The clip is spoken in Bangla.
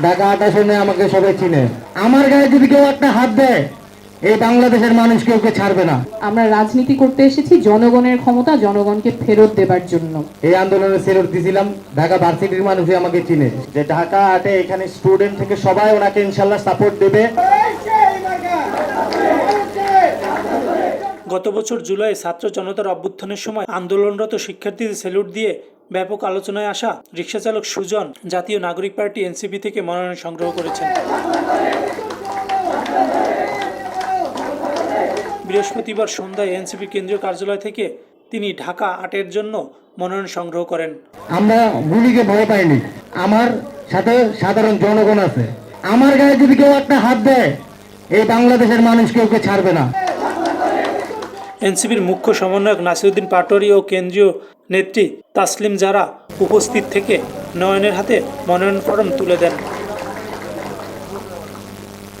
ঢাকা আটা শুনে আমাকে সবাই চিনে। আমার গায়ে যদি কেউ একটা হাত দেয় এই বাংলাদেশের মানুষ কেউ কে ছাড়বে না। আমরা রাজনীতি করতে এসেছি জনগণের ক্ষমতা জনগণকে ফেরত দেবার জন্য। এই আন্দোলনে সেলুট দিছিলাম। ঢাকা ভার্সিটির মানুষই আমাকে চিনে। যে ঢাকা আটে এখানে স্টুডেন্ট থেকে সবাই ওনাকে ইনশাল্লাহ সাপোর্ট দেবে। গত বছর জুলাই ছাত্র জনতার অভ্যুত্থানের সময় আন্দোলনরত শিক্ষার্থীদের স্যালুট দিয়ে ব্যাপক আলোচনায় আসা রিক্সাচালক সুজন জাতীয় নাগরিক পার্টি এনসিপি থেকে মনোনয়ন সংগ্রহ করেছেন। বৃহস্পতিবার সন্ধ্যায় এনসিপি কেন্দ্রীয় কার্যালয় থেকে তিনি ঢাকা আটের জন্য মনোনয়ন সংগ্রহ করেন। আমরা গুলিকে ভয় পাইনি। আমার সাথে সাধারণ জনগণ আছে। আমার গায়ে যদি কেউ একটা হাত দেয় এই বাংলাদেশের মানুষ কেউ কে ছাড়বে না। এনসিপির মুখ্য সমন্বয়ক নাসিরুদ্দিন পাটোয়ারি ও কেন্দ্রীয় নেত্রী তাসলিম জারা উপস্থিত থেকে নয়নের হাতে মনোনয়ন ফরম তুলে দেন।